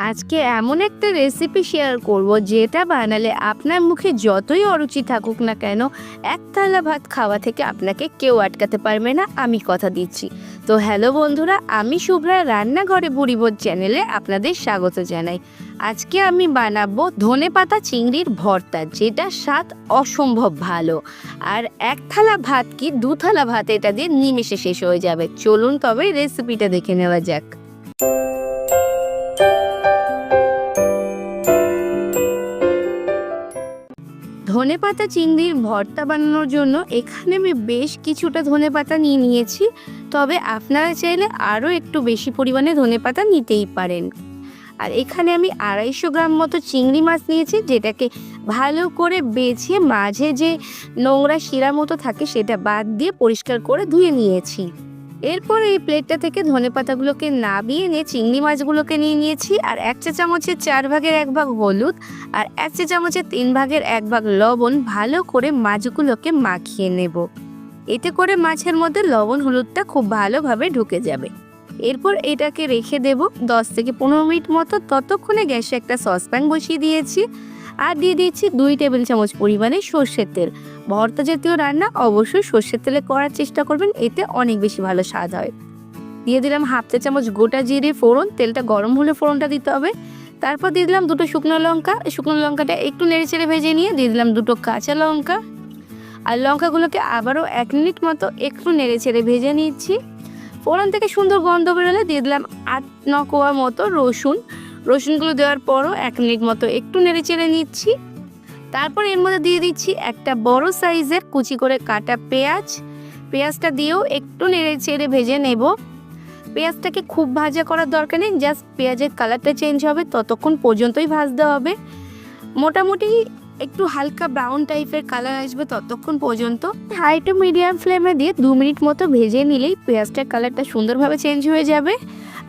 আজকে এমন একটা রেসিপি শেয়ার করব যেটা বানালে আপনার মুখে যতই অরুচি থাকুক না কেন, এক থালা ভাত খাওয়া থেকে আপনাকে কেউ আটকাতে পারবে না, আমি কথা দিচ্ছি। তো হ্যালো বন্ধুরা, আমি শুভ্রা রান্নাঘরে বুড়িবোধ চ্যানেলে আপনাদের স্বাগত জানাই। আজকে আমি বানাবো ধনে পাতা চিংড়ির ভর্তা, যেটা স্বাদ অসম্ভব ভালো। আর এক থালা ভাত কি দু থালা ভাত এটা দিয়ে নিমেষে শেষ হয়ে যাবে। চলুন তবে রেসিপিটা দেখে নেওয়া যাক। ধনেপাতা চিংড়ির ভর্তা বানানোর জন্য এখানে আমি বেশ কিছুটা ধনেপাতা নিয়ে নিয়েছি। তবে আপনারা চাইলে আরও একটু বেশি পরিমাণে ধনেপাতা নিতেই পারেন। আর এখানে আমি আড়াইশো গ্রাম মতো চিংড়ি মাছ নিয়েছি, যেটাকে ভালো করে বেছে মাঝে যে নোংরা শিরা মতো থাকে সেটা বাদ দিয়ে পরিষ্কার করে ধুয়ে নিয়েছি। এরপর এই প্লেটটা থেকে ধনে পাতাগুলোকে নাবিয়ে নিয়ে চিংড়ি মাছগুলোকে নিয়ে নিয়েছি, আর এক চা চামচের চার ভাগের এক ভাগ হলুদ, আর এক চা চামচের তিন ভাগের এক ভাগ লবণ ভালো করে মাছগুলোকে মাখিয়ে নেব। এতে করে মাছের মধ্যে লবণ হলুদটা খুব ভালোভাবে ঢুকে যাবে। এরপর এটাকে রেখে দেব দশ থেকে পনেরো মিনিট মতো। ততক্ষণে গ্যাসে একটা সসপ্যান বসিয়ে দিয়েছি। আর দিয়ে দিয়েছি দুই টেবিল চামচ পরিমাণে সর্ষের তেল। ভর্তা জাতীয় রান্না অবশ্যই সর্ষের তেলে করার চেষ্টা করবেন, এতে অনেক বেশি ভালো স্বাদ হয়। দিয়ে দিলাম হাফ চা চামচ গোটা জিরে ফোড়ন, তেলটা গরম হলে ফোড়নটা দিতে হবে। তারপর দিয়ে দিলাম দুটো শুকনো লঙ্কা। শুকনো লঙ্কাটা একটু নেড়ে চেড়ে ভেজে নিয়ে দিয়ে দিলাম দুটো কাঁচা লঙ্কা। আর লঙ্কাগুলোকে আবারও এক মিনিট মতো একটু নেড়ে চেড়ে ভেজে নিচ্ছি। ফোড়ন থেকে সুন্দর গন্ধ বেরোলে দিয়ে দিলাম আট ন মতো রসুন। রসুনগুলো দেওয়ার পরও এক মিনিট মতো একটু নেড়ে চেড়ে নিচ্ছি। তারপর এর মধ্যে দিয়ে দিচ্ছি একটা বড় সাইজের কুচি করে কাটা পেঁয়াজ। পেঁয়াজটা দিয়েও একটু নেড়ে চেড়ে ভেজে নেব। পেঁয়াজটাকে খুব ভাজা করার দরকার নেই, জাস্ট পেঁয়াজের কালারটা চেঞ্জ হবে, ততক্ষণ পর্যন্তই ভাজতে হবে। মোটামুটি একটু হালকা ব্রাউন টাইপের কালার আসবে ততক্ষণ পর্যন্ত। হাই টু মিডিয়াম ফ্লেমে দিয়ে দু মিনিট মতো ভেজে নিলেই পেঁয়াজটার কালারটা সুন্দরভাবে চেঞ্জ হয়ে যাবে।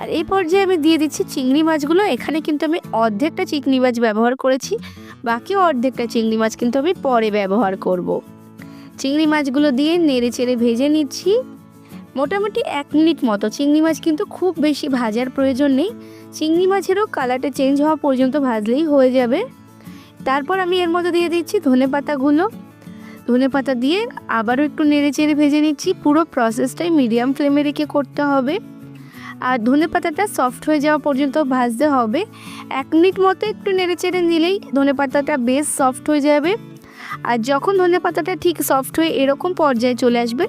আর এই পর্যায়ে আমি দিয়ে দিচ্ছি চিংড়ি মাছগুলো। এখানে কিন্তু আমি অর্ধেকটা চিংড়ি মাছ ব্যবহার করেছি। বাকি অর্ধেকটা চিংড়ি মাছ কিন্তু আমি পরে ব্যবহার করব। চিংড়ি মাছগুলো দিয়ে নেড়ে চেড়ে ভেজে নিচ্ছি। মোটামুটি এক মিনিট মতো। চিংড়ি মাছ কিন্তু খুব বেশি ভাজার প্রয়োজন নেই। চিংড়ি মাছেরও কালারটা চেঞ্জ হওয়া পর্যন্ত ভাজলেই হয়ে যাবে। তারপর আমি এর মধ্যে দিয়ে দিচ্ছি ধনে পাতাগুলো। ধনে পাতা দিয়ে আবারও একটু নেড়ে চেড়ে ভেজে নিচ্ছি। পুরো প্রসেসটাই মিডিয়াম ফ্লেমে রেখে করতে হবে। আর ধনে পাতাটা সফট হয়ে যাওয়া পর্যন্ত ভাজতে হবে। এক মিনিট মতো একটু নেড়ে চেড়ে নিলেই ধনে পাতাটা বেশ সফট হয়ে যাবে। আর যখন ধনে পাতাটা ঠিক সফট হয়ে এরকম পর্যায়ে চলে আসবে,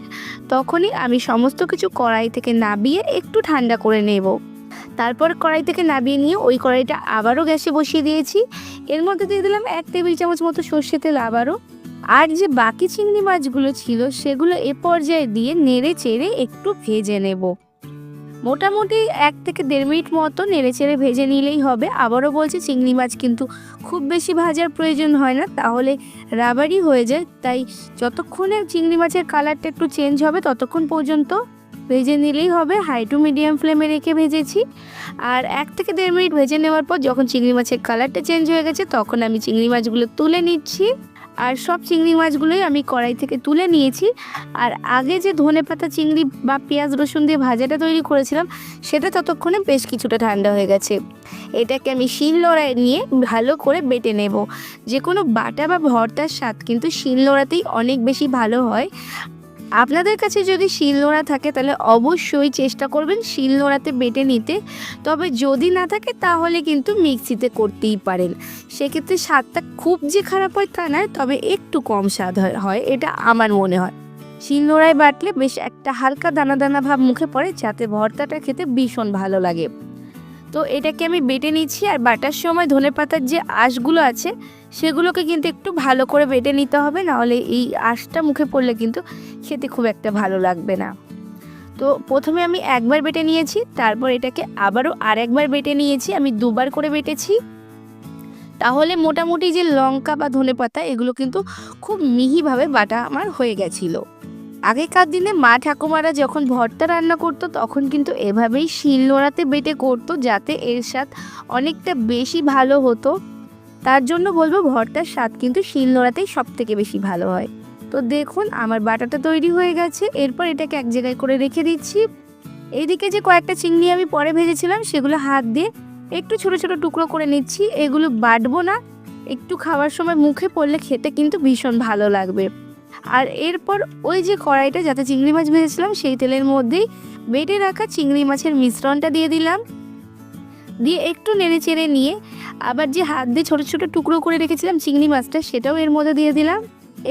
তখনই আমি সমস্ত কিছু কড়াই থেকে নাবিয়ে একটু ঠান্ডা করে নেব। তারপর কড়াই থেকে নাবিয়ে নিয়ে ওই কড়াইটা আবারও গ্যাসে বসিয়ে দিয়েছি। এর মধ্যে দিয়ে দিলাম এক টেবিল চামচ মতো সর্ষে তেল আবারও। আর যে বাকি চিংড়ি মাছগুলো ছিল সেগুলো এ পর্যায়ে দিয়ে নেড়ে চেড়ে একটু ভেজে নেব। মোটামুটি এক থেকে দেড় মিনিট মতো নেড়ে চেড়ে ভেজে নিলেই হবে। আবারও বলছি, চিংড়ি মাছ কিন্তু খুব বেশি ভাজার প্রয়োজন হয় না, তাহলে রাবারই হয়ে যায়। তাই যতক্ষণে চিংড়ি মাছের কালারটা একটু চেঞ্জ হবে ততক্ষণ পর্যন্ত ভেজে নিলেই হবে। হাই টু মিডিয়াম ফ্লেমে রেখে ভেজেছি। আর এক থেকে দেড় মিনিট ভেজে নেওয়ার পর যখন চিংড়ি মাছের কালারটা চেঞ্জ হয়ে গেছে, তখন আমি চিংড়ি মাছগুলো তুলে নিচ্ছি। আর সব চিংড়ি মাছগুলোই আমি কড়াই থেকে তুলে নিয়েছি। আর আগে যে ধনে পাতা, চিংড়ি বা পেঁয়াজ, রসুন দিয়ে ভাজাটা তৈরি করেছিলাম, সেটা ততক্ষণে বেশ কিছুটা ঠান্ডা হয়ে গেছে। এটাকে আমি শিল নোড়ায় নিয়ে ভালো করে বেটে নেব। যে কোনো বাটা বা ভর্তার স্বাদ কিন্তু শিল নোড়াতেই অনেক বেশি ভালো হয়। আপনাদের কাছে যদি শিলনোড়া থাকে, তাহলে অবশ্যই চেষ্টা করবেন শিলনোড়াতে বেটে নিতে। তবে যদি না থাকে, তাহলে কিন্তু মিক্সিতে করতেই পারেন। সেক্ষেত্রে স্বাদটা খুব যে খারাপ হয় তা নয়, তবে একটু কম স্বাদ হয়- এটা আমার মনে হয়। শিলনোড়ায় বাটলে বেশ একটা হালকা দানা দানা ভাব মুখে পড়ে, যাতে ভর্তাটা খেতে ভীষণ ভালো লাগে। তো এটাকে আমি বেটে নিচ্ছি, আর বাটার সময় ধনেপাতার যে আঁশগুলো আছে, সেগুলোকে কিন্তু একটু ভালো করে বেটে নিতে হবে, নাহলে এই আঁশটা মুখে পড়লে কিন্তু খেতে খুব একটা ভালো লাগবে না। তো প্রথমে আমি একবার বেটে নিয়েছি, তারপর এটাকে আবারও আর একবার বেটে নিয়েছি, আমি দুবার করে বেটেছি। তাহলে মোটামুটি যে লঙ্কা বা ধনেপাতা এগুলো কিন্তু খুব মিহিভাবে বাটা আমার হয়ে গেছিল। আগেকার দিনে মা ঠাকুমারা যখন ভর্তা রান্না করতো, তখন কিন্তু এভাবেই শিল নোড়াতে বেটে করতো, যাতে এর স্বাদ অনেকটা বেশি ভালো হতো। তার জন্য বলব, ভর্তার স্বাদ কিন্তু শিল নোড়াতেই সব থেকে বেশি ভালো হয়। তো দেখুন, আমার বাটাটা তৈরি হয়ে গেছে। এরপর এটাকে এক জায়গায় করে রেখে দিচ্ছি। এইদিকে যে কয়েকটা চিংড়ি আমি পরে ভেজেছিলাম, সেগুলো হাত দিয়ে একটু ছোট ছোট টুকরো করে নিচ্ছি। এগুলো বাটবো না। একটু খাওয়ার সময় মুখে পড়লে খেতে কিন্তু ভীষণ ভালো লাগবে। আর এরপর ওই যে কড়াইটা যাতে চিংড়ি মাছ ভেজেছিলাম, সেই তেলের মধ্যেই বেটে রাখা চিংড়ি মাছের মিশ্রণটা দিয়ে দিলাম। দিয়ে একটু নেড়ে চেড়ে নিয়ে আবার যে হাত দিয়ে ছোটো ছোটো টুকরো করে রেখেছিলাম চিংড়ি মাছটা, সেটাও এর মধ্যে দিয়ে দিলাম।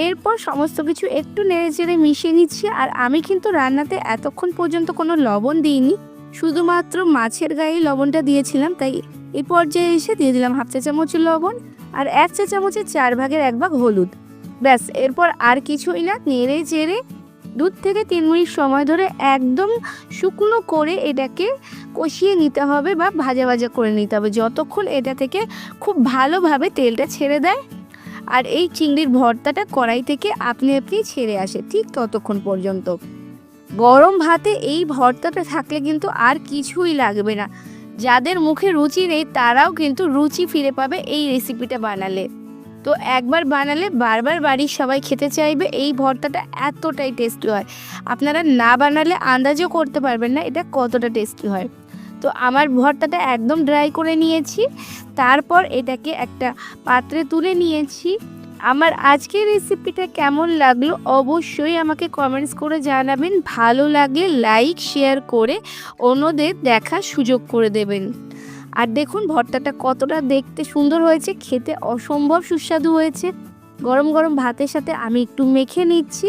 এরপর সমস্ত কিছু একটু নেড়ে চেড়ে মিশিয়ে নিচ্ছি আর আমি কিন্তু রান্নাতে এতক্ষণ পর্যন্ত কোনো লবণ দিইনি। শুধুমাত্র মাছের গায়ে লবণটা দিয়েছিলাম, তাই এই পর্যায়ে এসে দিয়ে দিলাম হাফ চা চামচ লবণ আর এক চা চামচের চার ভাগের এক ভাগ হলুদ। ব্যাস, এরপর আর কিছুই না, নেড়ে চেড়ে দুধ থেকে তিন মিনিট সময় ধরে একদম শুকনো করে এটাকে কষিয়ে নিতে হবে বা ভাজা ভাজা করে নিতে হবে। যতক্ষণ এটা থেকে খুব ভালোভাবে তেলটা ছেড়ে দেয় আর এই চিংড়ির ভর্তাটা কড়াই থেকে আপনি আপনি ছেড়ে আসে ঠিক ততক্ষণ পর্যন্ত। গরম ভাতে এই ভর্তাটা থাকলে কিন্তু আর কিছুই লাগবে না। যাদের মুখে রুচি নেই, তারাও কিন্তু রুচি ফিরে পাবে এই রেসিপিটা বানালে। তো একবার বানালে বারবার বাড়ির সবাই খেতে চাইবে, এই ভর্তাটা এতটাই টেস্টি হয়। আপনারা না বানালে আন্দাজও করতে পারবেন না, এটা কতটা টেস্টি হয়। তো আমার ভর্তাটা একদম ড্রাই করে নিয়েছি। তারপর এটাকে একটা পাত্রে তুলে নিয়েছি। আমার আজকের রেসিপিটা কেমন লাগল অবশ্যই আমাকে কমেন্টস করে জানাবেন। ভালো লাগলে লাইক শেয়ার করে অন্যদের দেখার সুযোগ করে দেবেন। আর দেখুন ভর্তাটা কতটা দেখতে সুন্দর হয়েছে, খেতে অসম্ভব সুস্বাদু হয়েছে। গরম গরম ভাতের সাথে আমি একটু মেখে নিচ্ছি।